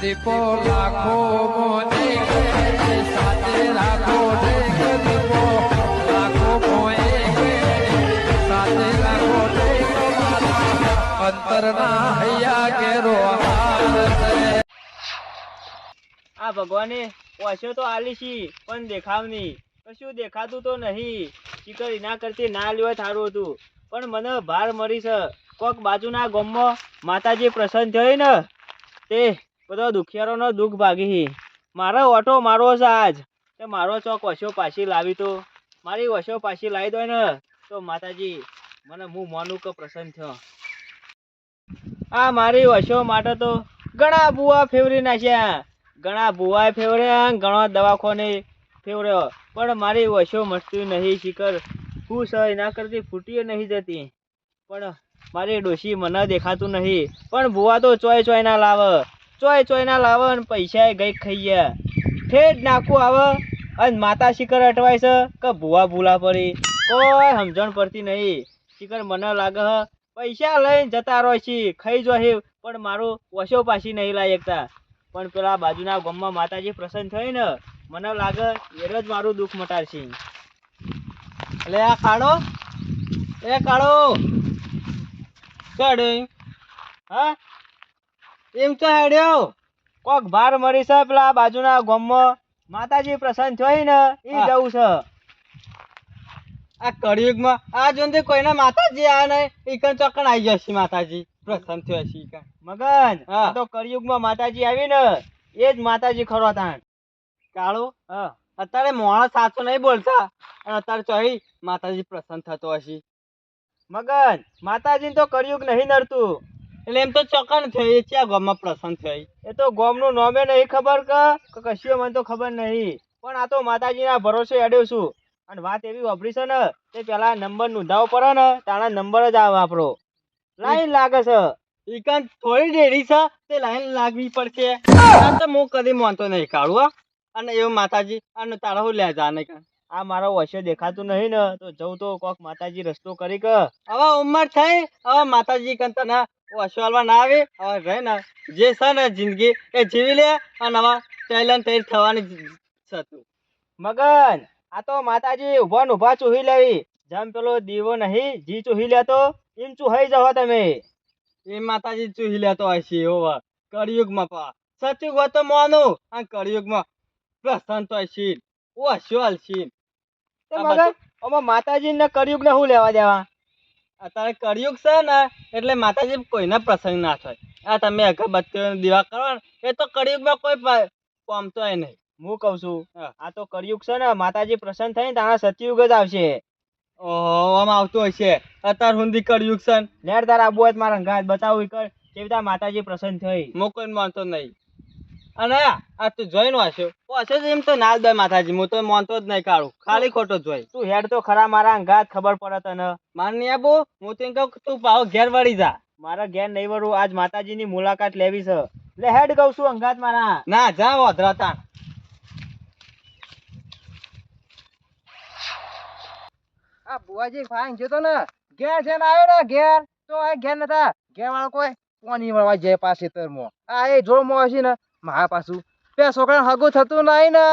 દીપો લાખો મોને સાથે રાખો દીપો. લાખો મોએ આ ભગવાને ઓછો તો આલી છી, પણ દેખાવ નહીં. કશું દેખાતું તો નહીં. શીકર એના કરતી ના લેવા સારું હતું. પણ મને ભાર મળી છે. કોક બાજુના ગામમાં માતાજી પ્રસન્ન થઈ ને તે બધો દુખિયારોનો દુઃખ ભાગી મારો ઓટો મારવો છે આજ. તે મારો ચોક વશો પાછી લાવી તો. મારી વશો પાછી લાવી દો ને. તો માતાજી, મને હું માનું કે પ્રસન્ન થયો. આ મારી વશો માટે તો ઘણા બુઆ ફેવરી નાખ્યા. ઘણા બુવાએ ફેવર્યા ઘણો દવાખાને ફેવર્યો પણ મારી વશો મસ્તી નહીં, શિખર. હું છે એના કરતી ફૂટીએ નહીં જતી. પણ મારી ડોશી મને દેખાતું નહીં. પણ બુવા તો ચોય ચોય ના લાવે. ચોય ચોય ના લાવે અને પૈસા ગઈ ખાઈ ગયા ઠેઠ નાખું આવે અને માતા શિખર અટવાય છે કે ભૂવા ભૂલા પડી. કોઈ સમજણ પડતી નહીં. શિખર મને લાગે હ, પૈસા લઈને જતા રહો છી ખાઈ જોહે પણ મારું વસો પાછી નહીં લાવી શકતા પણ પેલા બાજુના ગામમાં માતાજી પ્રસન્ન થઈ ને, મને લાગે એ જ મારું દુઃખ મટાડશે. એટલે આ કાળો, એ કાળો. કડે હા? એમ તો હેડ્યો. કોક ભાર મરી છે પેલા બાજુના ગામમાં. માતાજી પ્રસન્ન થઈ ને એ જવું છે. આ કળિયુગમાં આ જોને કોઈના માતાજી આ નહીં. ઈકણ ચોકણ આવી જશે માતાજી. પ્રસન્ન થયો છે મગન આ તો કળિયુગમાં માતાજી આવી ને એ જ માતાજી ખરો તાણ. કાળો હા. અત્યારે મોણા સાચો નહીં બોલતા. અને અત્યારે ચોહી માતાજી પ્રસન્ન થતો હશે. મગન માતાજી તો કળિયુગ નહીં નડતું. એટલે એમ તો ચોકન એ ક્યાં ગામમાં પ્રસન્ન થઈ એ તો ગામનું નોમે નહીં ખબર કે કશું મને તો ખબર નહીં. પણ આ તો માતાજીના ભરોસે અડ્યો છું. અને વાત એવી વાપરી છે ને તે પેલા નંબર નોંધાવો પડે ને તારા નંબર જ આ વાપરો લાઈન લાગે છે. ઈકણ થોડી દેરી છે તે લાઈન લાગવી પડશે. તો હું કદી માનતો નહીં કાઢું. અને એવું માતાજી અને તારા હું લે જા નહીં આ મારો વશ્ય દેખાતું નહીં ને તો જવું તો કોક માતાજી રસ્તો કરી કે. હવે ઉંમર થઈ હવે માતાજી કંતા ના ના આવે હવે રહે ને જે છે ને જિંદગી એ જીવી લે અને હવે ચાલ્યા તૈયાર થવાની જ- મગન આ તો માતાજી ઊભા ને ઊભા ચૂહી લેવી. જેમ પેલો દીવો નહીં જી ચૂહી લેતો એમ ચૂહાઈ જાઓ તમે. એ માતાજી ચૂહી લેતો હશે હવે કળિયુગમાં પા. સતયુગ તો માનું અને કળિયુગમાં પ્રસન્ન તો હશે છે. તે આ મગન આમાં માતાજી ને કળિયુગ ને શું લેવા દેવા? અત્યારે કળિયુગ છે ને એટલે માતાજી કોઈને પ્રસંગ ના થાય. આ તમે અગરબત્તીઓને દીવા કરો ને એ તો કળિયુગમાં કોઈ પામતો હોય નહીં. હું કહું છું આ તો કળિયુગ છે ને માતાજી પ્રસન્ન થઈને તારા સતયુગ જ આવશે. ઓહો આમ આવતું હશે અત્યાર સુધી કળિયુગ છે ને. લેર તાર આબુ હોય મારા ઘાત બતાવું કર કેવી રીતે માતાજી પ્રસન્ન થઈ? હું કોઈ માનતો નહીં. અને આ તું જોઈને વાંચ્યો વાંચ્યો તો એમ તો નાલ દોય માથાજી હું તો માનતો જ નહીં કાઢું. ખાલી ખોટો જોઈ. તું હેડ તો ખરા મારા અંગાત ખબર પડે તને. માનની આબુ, હું તો કહું તું પાવ ઘેર વળી જા. મારા ઘેર નહીં વળું, આજ માતાજીની મુલાકાત લેવી છે. એટલે હેડ કહું છું અંગાત મારા. ના, જા વધરા તાણ. આ બુવાજી ફાઈન તો ને, ઘેર છે ને આવ્યો ને, ઘેર. તો આ ઘેર નતા. ઘેર વાળો કોઈ કોની વળવા જાય પાસે તરમો. આ એ જોર મો હશે ને મારા પાછું. બે છોકરા હગું થતું નહીં ને.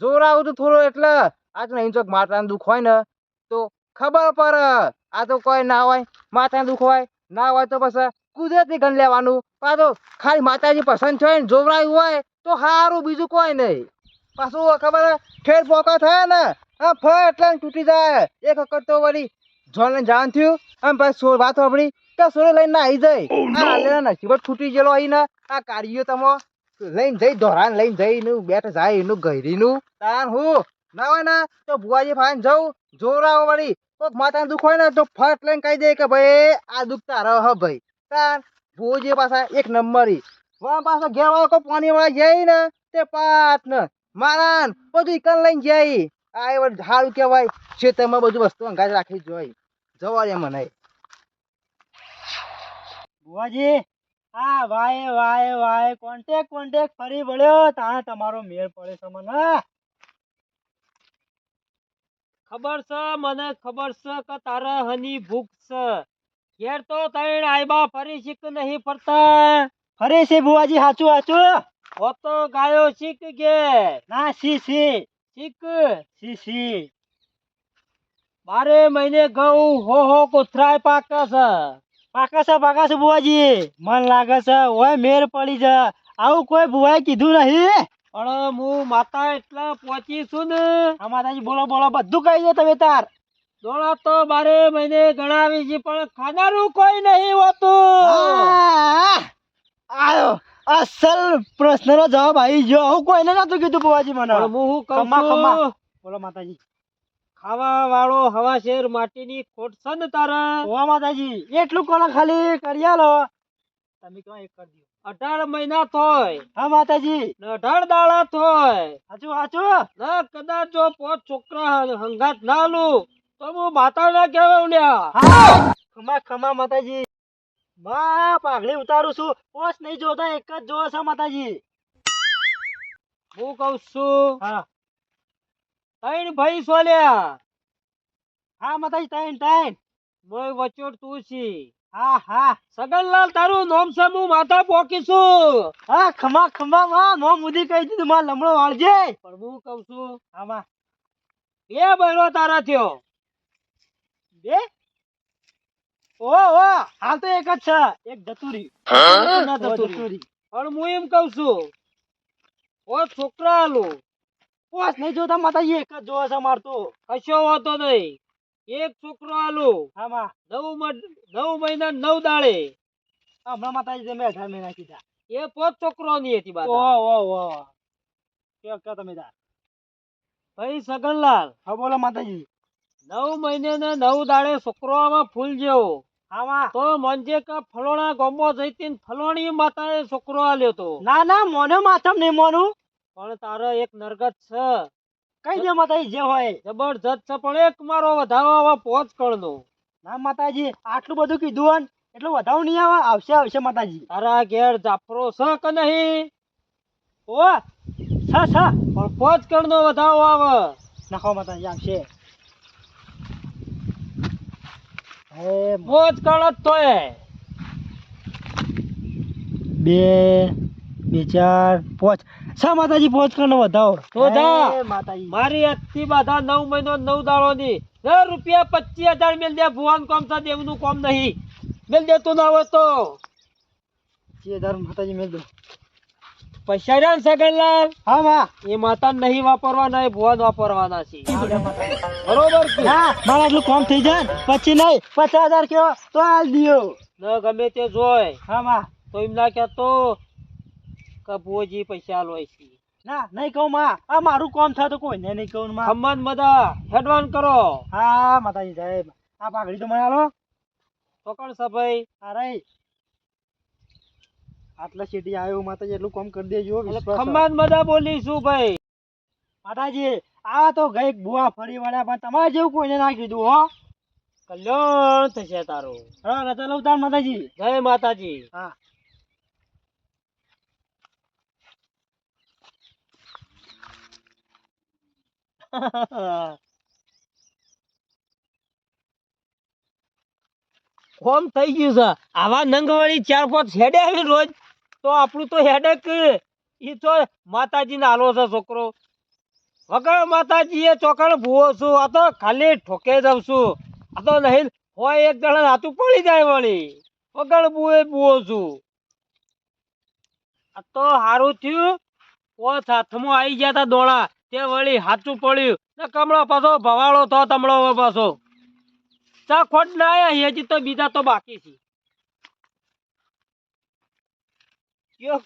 જોર આવું તું થોડું એટલે. આજ નહીં ચોક માથાનું દુખ હોય ને તો ખબર પડે. આ તો કોઈ ના હોય માથાનું દુખ હોય. ના હોય તો પછી કુદરતી ગણ લેવાનું. પાછું ખાલી માતાજી પસંદ છે ને જોવરાયું હોય તો સારું બીજું કોઈ નહીં. પાછું ખબર હે, ઠેર પોકા થયા ને હા ફળ એટલે તૂટી જાય. એક વખત તો વળી જોને જાણ થયું. આમ પછી સોર વાત સાંભળી તો સોરે લઈને આવી જાય આ હાલે નસીબ જ છૂટી ગયેલો અહીં ને. આ કાઢ્યો તમો. લઈને જઈ, ધોરાને લઈને જઈ બેઠ જાય એનું ગયરીનું તાન હું? ના ને, તો ભુવાજી ફાઈન જવું જોરાવો વળી તો માતા દુખ હોય ને, તો ફટ લઈને કહી દે કે ભાઈ આ દુખતા હ ભાઈ. તાન, ભુવાજી પાછા એક નંબરી. વા પાછો ઘેર વાળો કોઈ પાણી વાળા જાય ને, તે પાટ ને મારા ને બધું ઇકન લઈને જાય. આ એ વળી સારું કહેવાય, ખેતરમાં બધું વસ્તુ અંગાજ રાખી જોઈ. જવા દે મને. બુવાજી હા, વાય વાય વાય કોન્ટેક કોન્ટેક ફરી વળ્યો. તાણે તમારો મેળ પડે છે મને. ખબર છે, મને ખબર છે કે તારા હની ભૂખ છે. ઘેર તો તૈણ આયબા ફરી શીખ નહીં ફરતા. ફરી છે બુવાજી હાચું હાચું? હો તો ગાયો શીખ કે? ના સી સી શીખ? સી સી બારે મહિને ઘઉં હો હો, કોથરાય પાકા છે. પાકે છે પાકા છે બુવાજી મન લાગે છે ઓય મેર પડી છે. આવું કોઈ બુવાએ કીધું નહીં. પણ હું માતા એટલા પહોંચી છું ને. આ માતાજી બોલો બોલો બધું કહી દે તમે તાર. દોડા તો બારે મહિને ગણાવી છે પણ ખાનારું કોઈ નહીં હોતું. આયો અસલ પ્રશ્નનો જવાબ આવી ગયો. હું કોઈને નતું કીધું બુવાજી મને. હું હું છું. બોલો માતાજી. ખાવા વાળો હવા શેર માટીની ખોટ છે ને તારા? ઓ માતાજી એટલું કોણ ખાલી કરી લો તમે કહો એક કરી દો અઢાર મહિના થોય હા માતાજી. અઢાર દાડા થોય હાચું હાચું ના કદાચ જો પોત છોકરા હંગાત ના લુ તો હું માતા ના કહેવાય લ્યા. ખમા ખમા માતાજી. મા પાઘડી ઉતારું છું. પોસ નહીં જોતા એક જ જોવે છે માતાજી. હું કઉ છું હા. ત્રણ ભાઈ સોલ્યા. હા મતાઈ તૈણ તૈણ મોય વચોટ તું છી હા હા. સગનલાલ તારું નોમ છે હું માથા પોકીશું હા ખમા ખમા માં નોમ ઉધી કહી દીધું માં લમણો વાળજે. પણ હું કઉ છું આમાં બે બહેનો તારા થયો. બે? ઓ ઓ હાલ તો એક જ છે એક ધતુરી. ના પણ હું એમ કઉ છું ઓ છોકરા આલું પોસ નહીં જોતા માતા એક જ જોવે છે મારતો કશો હોતો નહીં. એક છોકરો આલુ. આમાં? નવ નવ મહિના નવ દાડે. હમણાં માતાજી મેં અઢાર મહિના કીધા. એ પોત છોકરો ની હતી બાત. ઓ ઓ ઓ કે કે તમે તાર? ભાઈ સગનલાલ. હા બોલો માતાજી. નવ મહિને ને નવ દાડે છોકરો આમાં ફૂલ જેવો. આમાં? તો મંજે કા ફલોણા ગોમો જઈતી ફલોણી માતાએ છોકરો આલ્યો તો. ના ના મોનો માથમ નહીં મોનું. પણ તારો એક નરગત છે. કઈ દે માતાજી જે હોય જબરજસ્ત છે પણ એક મારો વધાવો પોચ કણનો ના માતાજી આટલું બધું કીધું હન એટલું વધાવ નહીં આવે આવશે આવશે માતાજી. તારા ઘેર જાફરો છે કે નહીં? ઓ છ છ. પણ પોચ કણનો વધાવો આવે. નાખો માતાજી આવશે. પોચ કણ જ તોય બે બે ચાર પાંચ. શા માતાજી પાંચ કણ વધાવો? તો જા. મારી આજથી બાધા નવ મહિનો નવ દાડો ની રૂપિયા પચીસ હજાર મેલ દે ભુવાન કોમ છે દેવનું કોમ નહીં. મેલ દે તું ના હોય તો. હજાર માતાજી મેલ દો. પૈસા રહ્યા ને સગનલાલ? હા માં. એ માતા નહીં વાપરવાના એ ભુવાન વાપરવાના છે. બરોબર હા મારા એટલું કોમ થઈ જાય પછી નહીં પચાસ હજાર કેવો તો હાલ દિયો. ન ગમે તે જોય. હા તો એમ ના કહેતો કે પૈસા લોય છે? ના નહીં કહું માં. આ મારું કોમ થાય તો કોઈને નહીં કહું માં. ખમ્મન મદા હેડવાન કરો. હા માતાજી સાહેબ આ પાઘડી તો મને આલો. ચોકણ સભાઈ અરે આટલા શેટી આવ્યો માતાજી એટલું કોમ કરી દેજો ખમ્મન બધા બોલીશું ભાઈ? માતાજી આ તો ગઈ બુઆ ફરી વળ્યા પણ તમારે જેવું કોઈને ના કીધું હો. કલ્યાણ થશે તારું. હા રજા લઉં તાર માતાજી. જય માતાજી. હા. કોમ થઈ ગયું છે. આવા નંગવાળી ચાર પાંચ હેડે રોજ. તો આપણું તો હેડક એ તો માતાજી આલો છે છોકરો. વગર માતાજી એ ચોકણ ભૂવો છું. આ તો ખાલી ઠોકે જાઉં છું. આ તો નહીં, હોય એક જણા હાથું પડી જાય વળી. વગર ભૂવે ભૂવો છું. આ તો હારું થયું. પોત હાથમાં આવી ગયા તા દોડા. તે વળી હાથું પડ્યું. ને કમળો પાછો ભવાળો થો તમળો પાછો. ચા ખોટ ના હજી તો બીજા તો બાકી છે.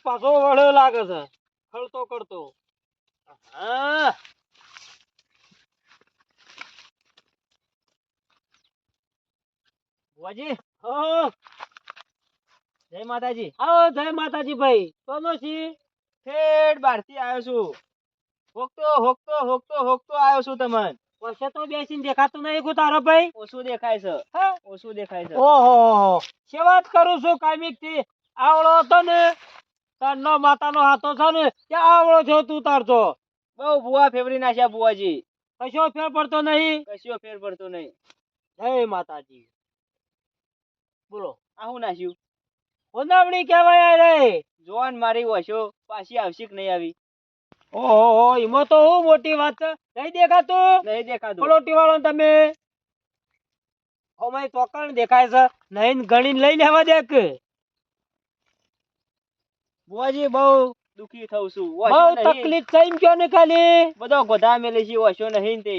પાછો વળ્યો લાગે છે. ખળતો કરતો જય માતાજી. આવો, જય માતાજી ભાઈ. કોનો છી? ઠેઠ બહારથી આવ્યો છું. હોકતો હોકતો હોકતો હોકતો આવ્યો છું તમને. વર્ષે તો બેસીને દેખાતું નહીં ગુતારો ભાઈ? ઓછું દેખાય છે. હા? ઓછું દેખાય છે. ઓહો શે વાત કરું છું કામિકથી આવડો હતો ને તારનો માતાનો હાથો છે ને કે આવડો છો તું તારજો બહુ બુઆ ફેવરી નાખ્યા બુઆજી કશો ફેર પડતો નહીં? કશો ફેર પડતો નહીં. જય માતાજી. બોલો. આ હું નાખ્યું કેવાય કહેવાય રે. જોન મારી ઓશો પાછી આવશે કે નહીં આવી. ઓહો એમાં તો હું મોટી વાત છે. નહીં દેખાતું? નહીં દેખાતું. પલોટી વાળો તમે. અમારી ચોકણ દેખાય છે. નહીં ગણીને લઈ લેવા દે કે. બહુ દુખી થઉં છું. બહુ તકલીફ થઈ ગયો ને ખાલી? બધો ગોધા મેલે છે ઓછો નહીં તે.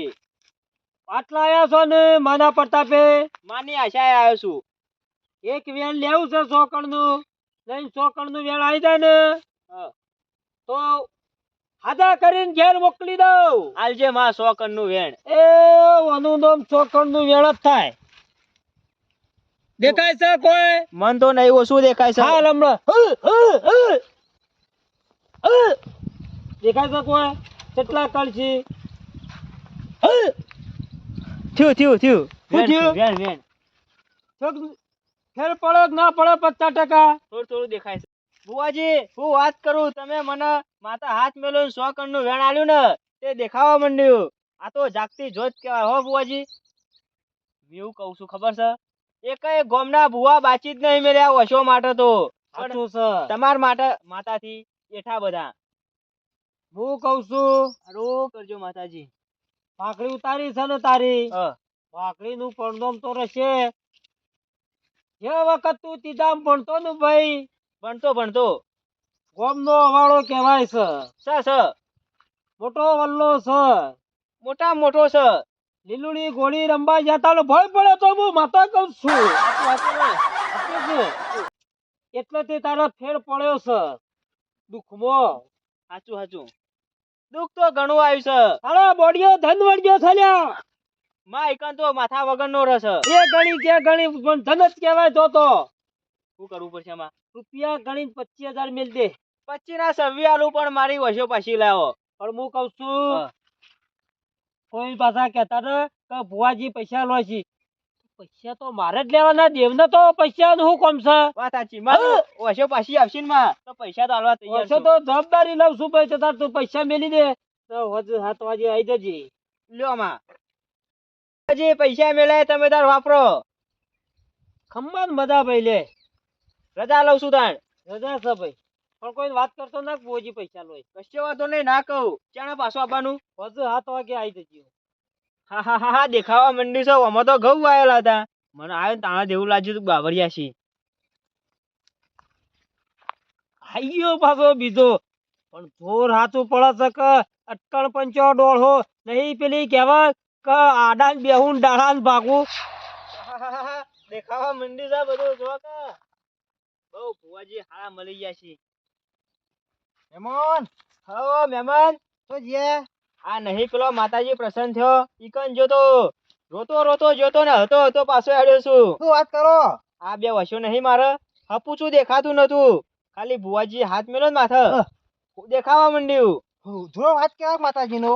પાટલા આયા છો ને માના પ્રતાપે? માની આશાએ આવ્યો છું. એક વેણ લેવું છે સોકણનું લઈને સોકણનું વેણ આવી જાય ને. તો હાદા કરીને ઘેર મોકલી દઉં. આલજે માં સો નું વેણ. એ વાનું નામ સોકણનું વેણ જ થાય. દેખાય છે કોઈ? મન તો નહીં ઓછું દેખાય છે? હાલ હમણાં. દેખાય છે કોઈ? કેટલા કળશી. થયું થયું થયું. શું થયું? વેણ વેણ. ફેર પડે ના પડે? પચાસ ટકા. થોડું થોડું દેખાય છે. બુઆજી હું વાત કરું તમે મને માતા હાથ મેલો સો કણનું વેણ આલ્યું ને તે દેખાવા માંડ્યું. આ તો જાગતી જોત કહેવાય હો બુવાજી એવું કહું છું ખબર છે? એકેય ગોમના ભુવા બાચી જ નહીં મેળ્યા ઓશો માટે તો. સાચું છે. તમાર માટે માતાથી એઠા બધા. હું કઉ છું હારું કરજો માતાજી. ભાખરી ઉતારી છે ને તારી? ભાખરી નું પરણોમ તો રહેશે. જે વખત તું તીધામ ભણતો ને ભાઈ ભણતો ભણતો. ગોમનો અવાળો કહેવાય છે. સ સ મોટો વલ્લો સ મોટા મોટો સ લીલુડી ગોળી રંબા જતા ભય પડે તો હું માતા કહું છું. એટલે તે તારો ફેર પડ્યો છે. દુઃખમાં. સાચું સાચું દુઃખ તો ઘણું આવ્યું છે. હાલો બોડીઓ ધન વળગ્યો થલ્યા લ્યા. માં એકાંતો તો માથા વગરનો રસ છે. એ ગણી કે ગણી પણ ધન જ કહેવાય તો તો. શું કરવું પડશે આમાં? રૂપિયા ગણીને પચીસ હજાર મેલ દે. પચી ના સવી આલુ પણ મારી વસો પાછી લાવો. પણ હું કઉ છું કોઈ પાછા કેતા ને કે ભુવાજી પૈસા લો છે. પૈસા તો મારે જ લેવાના દેવને તો પૈસા નું શું કોમ છે? વાત સાચી વસો પાછી આવશે ને તો પૈસા તો આલવા તૈયાર વર્ષો તો જવાબદારી લઉં છું ભાઈ તાર તું પૈસા મેલી દે. તો હજુ સાત વાગે આવી જજે. લ્યો માં હજી પૈસા મેળાય તમે તાર વાપરો. ખમ્માન મજા ભાઈ લે. રજા લઉં છું તાણ. રજા છે ભાઈ. પણ કોઈ વાત કરતો ના કે પૈસા લોય કશો વાંધો નહીં, ના કહું. ચાણે પાછો આવવાનું હજુ સાત વાગે આવી જજો. હા હા હા દેખાવા મંડી છો. અમે તો ઘઉં આવેલા હતા. મને આવ્યો ને તાણા જેવું લાગ્યું તું બાવરિયા છે. આઈ પાછો બીજો. પણ જોર હાથું પડે છે કે અટકણ પંચો ડોળો. નહીં પેલી કહેવત કે આડા બેહું ડાળા ને ભાગું દેખાવા મંડી છે બધું. જો કે બહુ ભુવાજી હારા મળી ગયા છે. મહેમાન હો મહેમાન તો જે આ નહીં પેલો માતાજી પ્રસન્ન થયો ઈકન જોતો? રોતો રોતો જોતો ને હતો હતો પાછો આવ્યો છું. શું વાત કરો? આ બે વશો નહીં મારે હપુચું દેખાતું નતું ખાલી ભુવાજી હાથ મેલો ને માથે. દેખાવા માંડ્યું. જો વાત કેવા માતાજી નો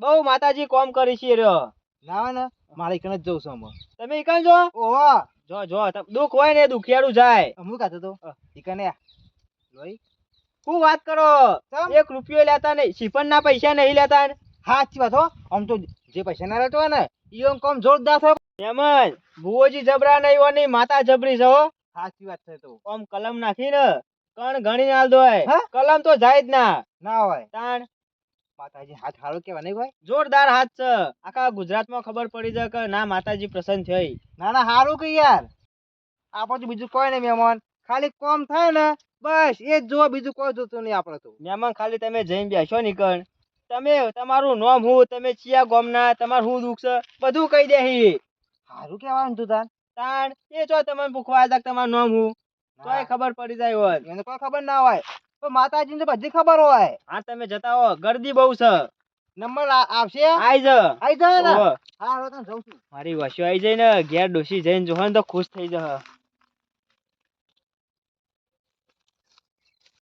બહુ માતાજી કોમ કરી છે રહ્યો. ના ને મારે ઈકન જ જવું છું તમે ઈકન જો. ઓહો. જો જો દુઃખ હોય ને દુખિયાળું જાય. હું કહેતો તો? ઈકને લોઈ હું વાત કરો? એક રૂપિયો લેતા નહીં શિફન ના પૈસા નહીં લેતા. સાચી વાત હો. આમ તો જે પૈસા ના લેતો ને ઈ આમ કામ જોરદાર થયો. એમ જ. ભુવોજી જબરા નહીં હોય નહીં માતા જબરી છે હો. સાચી વાત છે તો. આમ કલમ નાખી ને કણ ઘણી નાલ દોય કલમ તો જાય જ ના. ના હોય. તાણ માતાજી હાથ હારો કેવા નહીં ભાઈ? જોરદાર હાથ છે. આખા ગુજરાતમાં ખબર પડી જાય કે ના માતાજી પ્રસન્ન થઈ. ના ના હારું કે યાર. આપણે બીજું કોઈ નહીં મહેમાન. ખાલી કોમ થાય ને બસ એ જ જોવા બીજું કોઈ જોતું નહીં આપણે તો. મહેમાન ખાલી તમે જઈને બેસો નીકળ તમે તમારું નામ હું તમે ચિયા ગોમના તમારું શું દુઃખ છે બધું કહી દે હારું કેવાનું તું તાન. તાણ એ જો તમે ભૂખવા હતા તમારું નામ હું. તોય ખબર પડી જાય હોય. એને કોઈ ખબર ના હોય. તો માતાજીને તો બધી ખબર હોય. હા તમે જતા હો. ગરદી બહુ છે. નંબર આપશે આવશે? આઈ જ. આઈ જ ને? હા હવે તો જઉં છું. મારી વસ્યો આઈ જાય ને ઘેર ડોસી જઈને જોહન તો ખુશ થઈ જશે